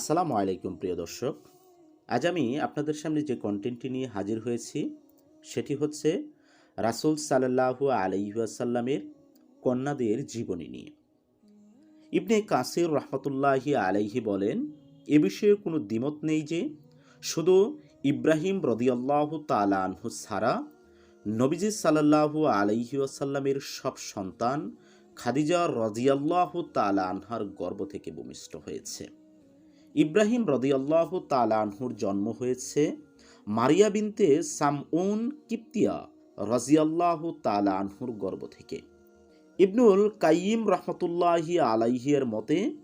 আসসালামু আলাইকুম, প্রিয় দর্শক। আজ আমি আপনাদের সামনে যে কন্টেন্টটি নিয়ে হাজির হয়েছি, সেটি হচ্ছে রাসুল সাল্লাহু আলাইসাল্লামের কন্যাদের জীবনী নিয়ে। ইবনে কাসির রহমতুল্লাহি আলাইহি বলেন, এ বিষয়ে কোনো দ্বিমত নেই যে, শুধু ইব্রাহিম রদিয়াল্লাহ তালানহু ছাড়া নবীজি সাল্লাহু আলাইহি আসাল্লামের সব সন্তান খাদিজা রজিয়াল্লাহ তালা আনহার গর্ভ থেকে ভূমিষ্ঠ হয়েছে। ইব্রাহিম রদিয়াল্লাহ তালানহুর জন্ম হয়েছে মারিয়া বিনতে সামউন কিপ্তিয়া রাজিয়াল্লাহ তালানহুর গর্ভ থেকে। ইবনুল কাইম রহমতুল্লাহি আলাইহিয়ের মতে,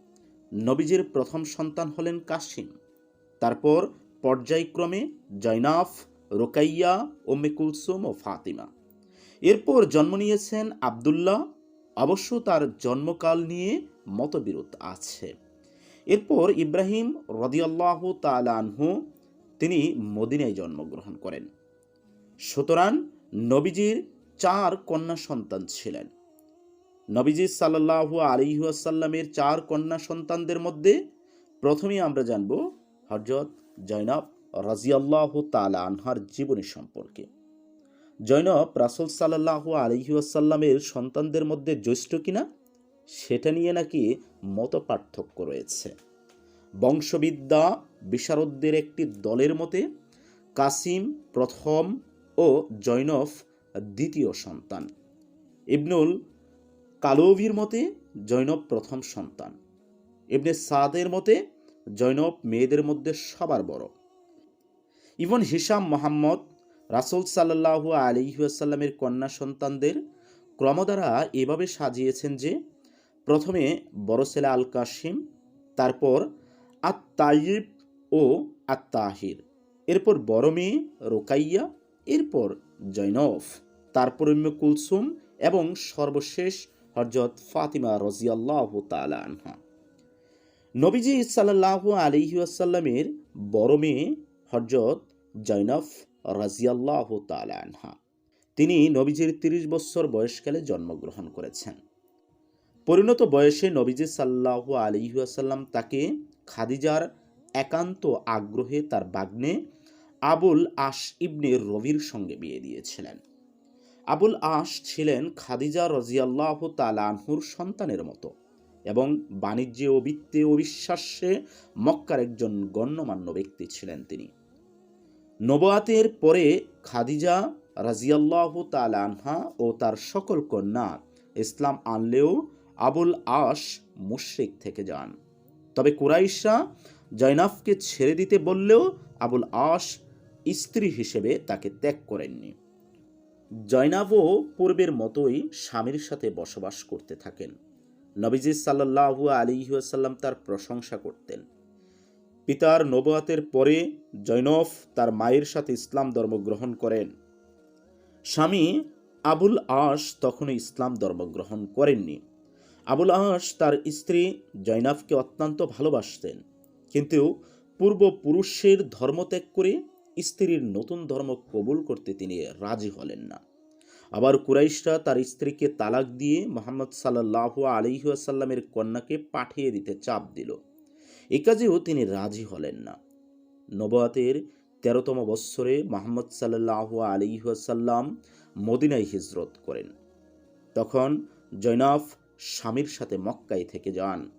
নবীজির প্রথম সন্তান হলেন কাসিম। তারপর পর্যায়ক্রমে জৈনাফ রোকাইয়া ওম্মে কুলসুম ও ফাতিমা। এরপর জন্ম নিয়েছেন আবদুল্লাহ। অবশ্য তার জন্মকাল নিয়ে মতবিরোধ আছে। এরপর ইব্রাহিম রদিয়াল্লাহ তালানহু তিনি মদিনায় জন্মগ্রহণ করেন। সুতরাং নবীজির চার কন্যা সন্তান ছিলেন। নবীজি সাল্লাহু আলিহাসাল্লামের চার কন্যা সন্তানদের মধ্যে প্রথমেই আমরা জানব হজরত জৈনব রাজিয়াল্লাহ তালা আনহার জীবনী সম্পর্কে। জৈনব রাসুল সাল্লাহ আলিহাসাল্লামের সন্তানদের মধ্যে জ্যৈষ্ঠ কিনা সেটা নিয়ে নাকি মত পার্থক্য রয়েছে। বংশবিদ্যা বিশারদদের একটি দলের মতে, কাসিম প্রথম ও জৈনফ দ্বিতীয় সন্তান। ইবনুল কালোভির মতে জৈনব প্রথম সন্তান। ইবনে সাদের মতে জৈনব মেয়েদের মধ্যে সবার বড়। ইবন হিসাম মোহাম্মদ রাসুল সাল্লাহু আলিহাসাল্লামের কন্যা সন্তানদের ক্রমদ্বারা এভাবে সাজিয়েছেন যে প্রথমে বড় ছেলে আল কাসিম তারপর আত্মাইব ও আত্মাহির এরপর বড় মেয়ে রোকাইয়া, এরপর জৈনফ তারপর কুলসুম এবং সর্বশেষ হরজত ফাতিমা রজিয়াল্লাহ তালা আনহা। নবীজি সাল্লাহ আলিহাসাল্লামের বড় মেয়ে হরজত জৈনফ রাজিয়াল্লাহ তালা আনহা। তিনি নবীজির তিরিশ বছর বয়সকালে জন্মগ্রহণ করেছেন। পরিণত বয়সে নবীজি সাল্লাহ আলিহাসাল্লাম তাকে খাদিজার একান্ত আগ্রহে তার বাগ্নে আবুল আশ ইবনে রবির সঙ্গে বিয়ে দিয়েছিলেন। আবুল আশ ছিলেন খাদিজা রজিয়াল্লাহ তালানহুর সন্তানের মতো এবং বাণিজ্যে ও বিত্তে ও বিশ্বাসে মক্কার একজন গণ্যমান্য ব্যক্তি ছিলেন তিনি। নবাতের পরে খাদিজা রাজিয়াল্লাহ তালানহা ও তার সকল কন্যা ইসলাম আনলেও আবুল আশ মুশ্রিক থেকে যান। তবে কুরাইশা জয়নাফকে ছেড়ে দিতে বললেও আবুল আশ স্ত্রী হিসেবে তাকে ত্যাগ করেননি। জয়নাবও পূর্বের মতোই স্বামীর সাথে বসবাস করতে থাকেন। নবীজি সাল্লাহু আলিহাসাল্লাম তার প্রশংসা করতেন। পিতার নবাতের পরে জৈনফ তার মায়ের সাথে ইসলাম ধর্ম গ্রহণ করেন। স্বামী আবুল আশ তখনও ইসলাম ধর্ম গ্রহণ করেননি। আবুল আস তার স্ত্রী জৈনাফকে অত্যন্ত ভালোবাসতেন। কিন্তু পূর্বপুরুষের ধর্মত্যাগ করে স্ত্রীর নতুন ধর্ম কবুল করতে তিনি রাজি হলেন না। আবার কুরাইশরা তার স্ত্রীকে তালাক দিয়ে মোহাম্মদ সাল্লাহ আলিহাসাল্লামের কন্যাকে পাঠিয়ে দিতে চাপ দিল। এ কাজেও তিনি রাজি হলেন না। নবাতের তেরোতম বৎসরে মোহাম্মদ সাল্লাহ আলিহাসাল্লাম মদিনায় হিজরত করেন। তখন জৈনাফ স্বামীর সাথে মক্কায় থেকে যান।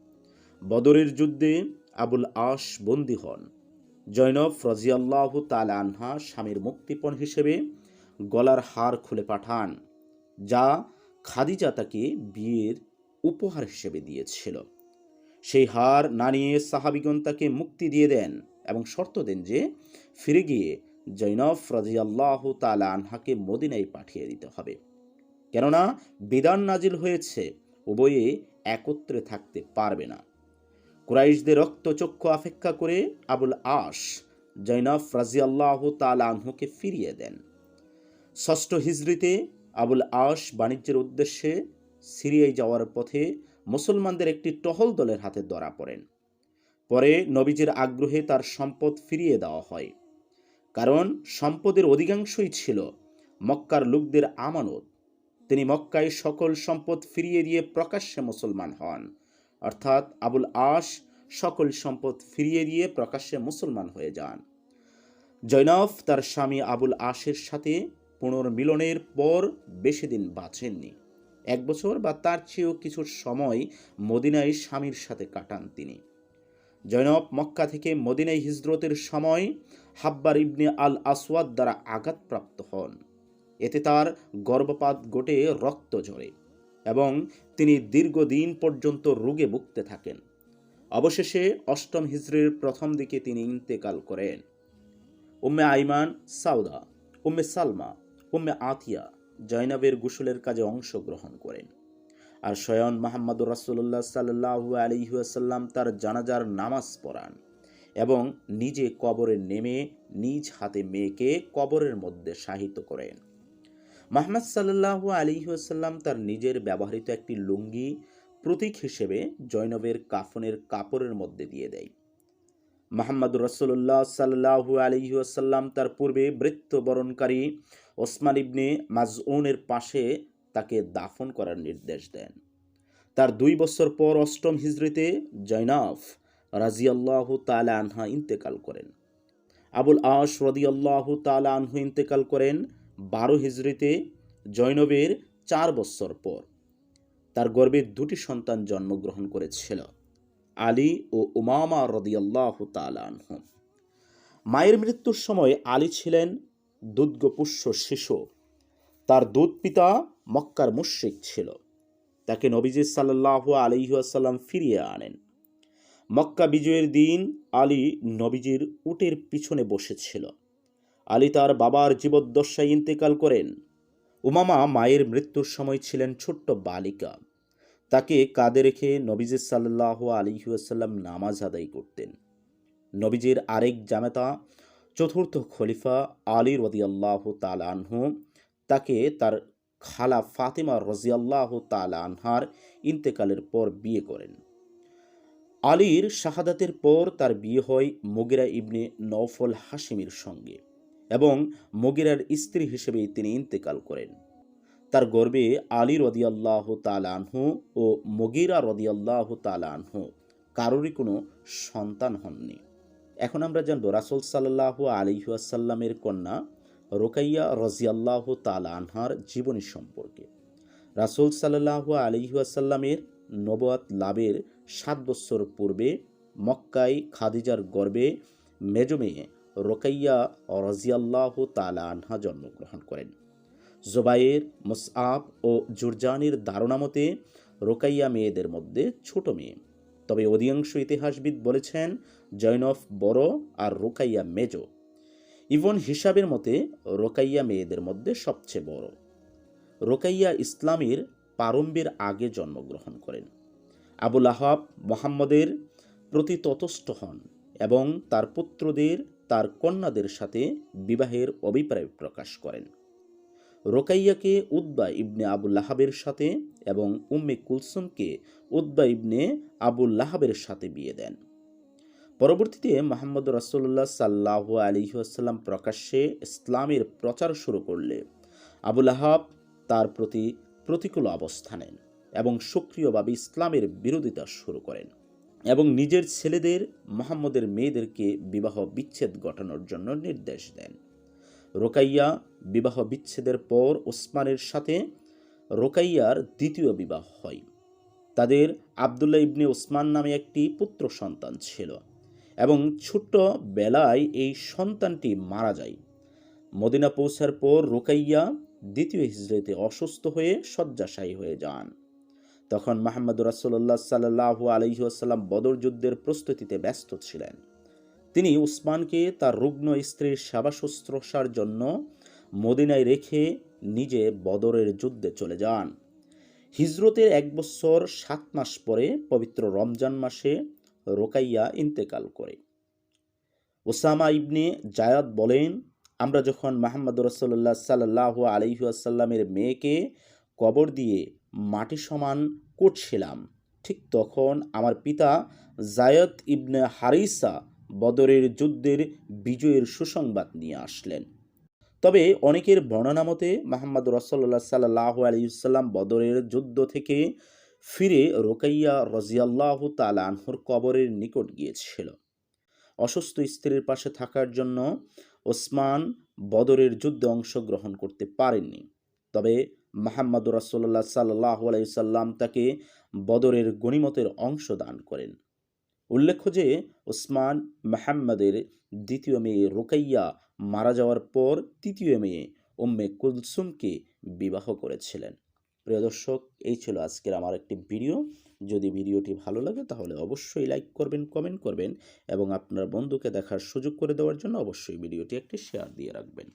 বদরের যুদ্ধে আবুল আশ বন্দী হন। জৈনব ফজিয়াল্লাহ তাল আনহা স্বামীর মুক্তিপণ হিসেবে গলার হার খুলে পাঠান, যা খাদিজা তাকে বিয়ের উপহার হিসেবে দিয়েছিল। সেই হার না নিয়ে সাহাবিগণ তাকে মুক্তি দিয়ে দেন এবং শর্ত দেন যে ফিরে গিয়ে জৈনব রাজিয়াল্লাহ তালা আনহাকে মদিনায় পাঠিয়ে দিতে হবে। কেননা বিধান নাজিল হয়েছে উভয়ে একত্রে থাকতে পারবে না। কুরাইশদের রক্তচক্ষু অপেক্ষা করে আবুল আশ জৈনফ রাজিয়াল্লাহ তালাহুকে ফিরিয়ে দেন। ষষ্ঠ হিজড়িতে আবুল আশ বাণিজ্যের উদ্দেশ্যে সিরিয়ায় যাওয়ার পথে মুসলমানদের একটি টহল দলের হাতে ধরা পড়েন। পরে নবীজির আগ্রহে তার সম্পদ ফিরিয়ে দেওয়া হয়। কারণ সম্পদের অধিকাংশই ছিল মক্কার লোকদের আমানত। তিনি মক্কায় সকল সম্পদ ফিরিয়ে দিয়ে প্রকাশ্যে মুসলমান হন। অর্থাৎ আবুল আশ সকল সম্পদ ফিরিয়ে দিয়ে প্রকাশ্যে মুসলমান হয়ে যান। জৈনব তার স্বামী আবুল আশের সাথে পুনর্মিলনের পর বেশি দিন বাঁচেননি। এক বছর বা তার চেয়েও কিছু সময় মদিনায় স্বামীর সাথে কাটান তিনি। জৈনব মক্কা থেকে মদিনায় হিজরতের সময় হাব্বার ইবনে আল আসওয়াদ দ্বারা আঘাতপ্রাপ্ত হন। এতে তার গর্ভপাত ঘটে রক্ত ঝরে এবং তিনি দীর্ঘদিন পর্যন্ত রোগে ভুগতে থাকেন। অবশেষে অষ্টম হিজড়ির প্রথম দিকে তিনি ইন্তেকাল করেন। উম্মে আইমান সাউদা, উম্মে সালমা, উম্মে আতিয়া জয়নাবের গোসলের কাজে অংশগ্রহণ করেন। আর স্বয়ং মাহমুদুর রাসুল্লাহ সাল্লাহু আলিহাসাল্লাম তার জানাজার নামাজ পড়ান এবং নিজে কবরে নেমে নিজ হাতে মেয়েকে কবরের মধ্যে শাহিত করেন। মাহমদ সাল্লাহ আলিহাসাল্লাম তার নিজের ব্যবহৃত একটি লুঙ্গি প্রতীক হিসেবে জৈনবের কাফনের কাপড়ের মধ্যে দিয়ে দেয়। মাহমুদুর রসুল্লাহ সাল্লাহু আলিহাসাল্লাম তার পূর্বে বরণকারী ওসমান ইবনে মাজউনের পাশে তাকে দাফন করার নির্দেশ দেন। তার দুই বছর পর অষ্টম হিজড়িতে জৈনাফ রাজিয়াল্লাহু তালা আনহা ইন্তেকাল করেন। আবুল আশ রদিয়াল্লাহু তালা আনহু ইন্তেকাল করেন বারো হিজড়িতে জৈনবের চার বছর পর তার গর্বে দুটি সন্তান জন্মগ্রহণ করেছিল, আলী ও উমামা রদিয়াল্লাহ তালানহ মায়ের মৃত্যুর সময় আলী ছিলেন দুধগপুষ্য শিশু। তার দুধ পিতা মক্কার মুশ্রিক ছিল। তাকে নবীজি সাল্লাহ আলিহাসাল্লাম ফিরিয়ে আনেন। মক্কা বিজয়ের দিন আলী নবীজির উটের পিছনে বসেছিল। আলী তার বাবার জীবদ্দশায় ইন্তেকাল করেন। উমামা মায়ের মৃত্যুর সময় ছিলেন ছোট্ট বালিকা। তাকে কাঁধে রেখে নবীজির সাল্লাহ আলিহাসাল্লাম নামাজ আদায় করতেন। নবীজির আরেক জামেতা, চতুর্থ খলিফা আলী রদিয়াল্লাহ তাল আনহু, তাকে তার খালা ফাতেমা রজিয়াল্লাহ তাল আনহার ইন্তেকালের পর বিয়ে করেন। আলীর শাহাদাতের পর তার বিয়ে হয় মুগিরা ইবনে নৌফল হাসিমির সঙ্গে। এবং মুগিরার স্ত্রী হিসেবে তিনি ইন্তেকাল করেন। তার গর্বে আলী রদিয়াল্লাহ তালানহু ও মগিরা রদিয়াল্লাহ তালানহু কারোরই কোনো সন্তান হননি। এখন আমরা জানব, রাসুল সাল্লাহ আলিহাসাল্লামের কন্যা রোকাইয়া রজিয়াল্লাহ তালানহার জীবনী সম্পর্কে। রাসুল সাল্লাহ আলিহাসাল্লামের নবাত লাভের সাত বছর পূর্বে মক্কায় খাদিজার গর্বে মেজমে রোকাইয়া রজিয়াল্লাহ তালা আনহা জন্মগ্রহণ করেন। জোবাইর, মুসআব ও জুরজানির ধারণা মতে রোকাইয়া মেয়েদের মধ্যে ছোট মেয়ে। তবে অধিকাংশ ইতিহাসবিদ বলেছেন জৈনফ বড় আর রোকাইয়া মেজ। ইভন হিসাবের মতে রোকাইয়া মেয়েদের মধ্যে সবচেয়ে বড়। রোকাইয়া ইসলামের প্রারম্ভের আগে জন্মগ্রহণ করেন। আবুল আহাব মোহাম্মদের প্রতি ততস্থ হন এবং তার পুত্রদের তার কন্যাদের সাথে বিবাহের অভিপ্রায় প্রকাশ করেন। রোকাইয়াকে উদ্বা ইবনে আবুল লাহাবের সাথে এবং উম্মে কুলসুমকে উদ্বা ইবনে আবুল লাহাবের সাথে বিয়ে দেন। পরবর্তীতে মোহাম্মদ রাসুল্লাহ সাল্লাহ আলিহাসাল্লাম প্রকাশ্যে ইসলামের প্রচার শুরু করলে আবুল আহাব তার প্রতি প্রতিকূল অবস্থা নেন এবং সক্রিয়ভাবে ইসলামের বিরোধিতা শুরু করেন। এবং নিজের ছেলেদের, মোহাম্মদের মেয়েদেরকে বিবাহ বিচ্ছেদ ঘটানোর জন্য নির্দেশ দেন। রোকাইয়া বিবাহ বিচ্ছেদের পর ওসমানের সাথে রোকাইয়ার দ্বিতীয় বিবাহ হয়। তাদের আবদুল্লা ইবনে ওসমান নামে একটি পুত্র সন্তান ছিল এবং ছোট্ট বেলায় এই সন্তানটি মারা যায়। মদিনা পৌঁছার পর রোকাইয়া দ্বিতীয় হিজড়িতে অসুস্থ হয়ে শয্যাশায়ী হয়ে যান। তখন মাহমুদ রাসুল্লাহ সাল্লাহ আলহিহাসাল্লাম বদর যুদ্ধের প্রস্তুতিতে ব্যস্ত ছিলেন। তিনি উসমানকে তার রুগ্ন স্ত্রীর সেবা শুশ্রূষার জন্য মদিনায় রেখে নিজে বদরের যুদ্ধে চলে যান। হিজরতের এক বছর সাত মাস পরে পবিত্র রমজান মাসে রোকাইয়া ইন্তেকাল করে। ওসামা ইবনে জায়াদ বলেন, আমরা যখন মাহমদ রসল্লাহ সাল্লাহ আলহিহাসাল্লামের মেয়েকে কবর দিয়ে মাটি সমান করছিলাম। ঠিক তখন আমার পিতা জায়দ ইবনে হারিসা বদরের যুদ্ধের বিজয়ের সুসংবাদ নিয়ে আসলেন। তবে অনেকের বর্ণনা মতে মাহমদ রসল্লা সাল্লাহ আলিউসাল্লাম বদরের যুদ্ধ থেকে ফিরে রোকাইয়া রজিয়াল্লাহ তালা আনহুর কবরের নিকট গিয়েছিল। অসুস্থ স্ত্রীর পাশে থাকার জন্য ওসমান বদরের যুদ্ধে অংশগ্রহণ করতে পারেননি। তবে মাহাম্মদ রাসোল্লা সাল্লাহ আলাইসাল্লাম তাকে বদরের গণিমতের অংশ দান করেন। উল্লেখ্য যে ওসমান মাহাম্মদের দ্বিতীয় মেয়ে রোকাইয়া মারা যাওয়ার পর তৃতীয় মেয়ে উম্মে কুলসুমকে বিবাহ করেছিলেন। প্রিয় দর্শক, এই ছিল আজকের আমার একটি ভিডিও। যদি ভিডিওটি ভালো লাগে, তাহলে অবশ্যই লাইক করবেন, কমেন্ট করবেন এবং আপনার বন্ধুকে দেখার সুযোগ করে দেওয়ার জন্য অবশ্যই ভিডিওটি একটি শেয়ার দিয়ে রাখবেন।